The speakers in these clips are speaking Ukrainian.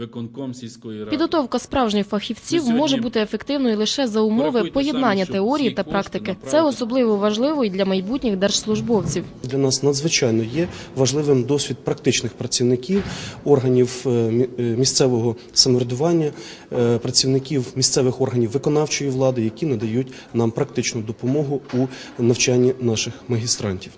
виконком сільської ради. Підготовка справжніх фахівців сьогодні може бути ефективною лише за умови поєднання самі, теорії та практики. Це особливо важливо і для майбутніх держслужбовців. Для нас надзвичайно є важливим досвід практичних працівників органів е, е, місцевого самоврядування, е, працівників місцевих органів виконавчої влади, які надають нам практичну допомогу у навчанні наших магістрантів.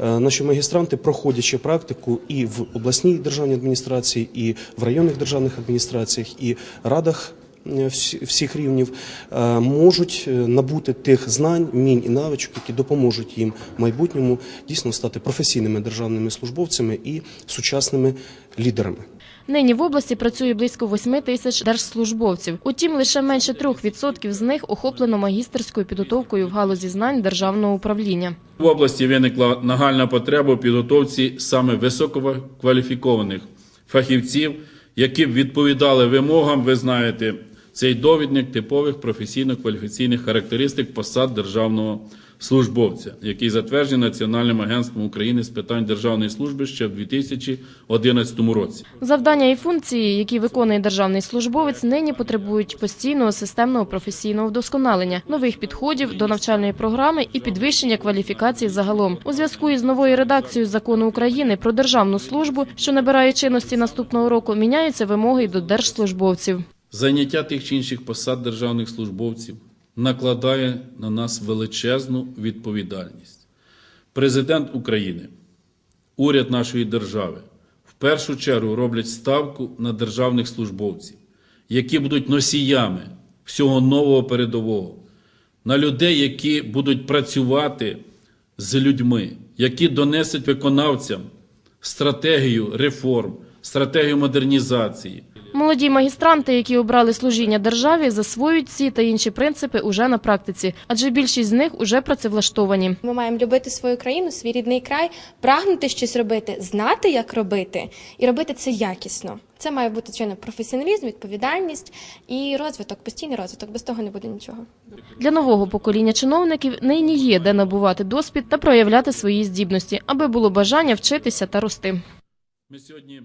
Наші магістранти, проходячи практику і в обласній державній адміністрації, і в районних державних адміністраціях, і радах е, всіх рівнів е, можуть е, набути тих знань, вмінь і навичок, які допоможуть їм в майбутньому дійсно стати професійними державними службовцями і сучасними лідерами. Нині в області працює близько 8 тисяч держслужбовців. Утім, лише менше 3% з них охоплено магістерською підготовкою в галузі знань державного управління. В області виникла нагальна потреба у підготовці саме висококваліфікованих фахівців, які б відповідали вимогам, ви знаєте, цей довідник типових професійно-кваліфікаційних характеристик посад державного службовця, який затверджений Національним агентством України з питань державної служби ще в 2011 році. Завдання і функції, які виконує державний службовець, нині потребують постійного системного професійного вдосконалення, нових підходів до навчальної програми і підвищення кваліфікації загалом. У зв'язку із новою редакцією закону України про державну службу, що набирає чинності наступного року, міняються вимоги й до держслужбовців. Заняття тих чи інших посад державних службовців накладає на нас величезну відповідальність. Президент України, уряд нашої держави в першу чергу роблять ставку на державних службовців, які будуть носіями всього нового передового, на людей, які будуть працювати з людьми, які донесуть виконавцям стратегію реформ, стратегію модернізації, Молоді магістранти, які обрали служіння державі, засвоюють ці та інші принципи уже на практиці, адже більшість з них уже працевлаштовані. Ми маємо любити свою країну, свій рідний край, прагнути щось робити, знати, як робити, і робити це якісно. Це має бути звичайно професіоналізм, відповідальність і розвиток, постійний розвиток. Без того не буде нічого. Для нового покоління чиновників нині є де набувати досвід та проявляти свої здібності, аби було бажання вчитися та рости. Ми сьогодні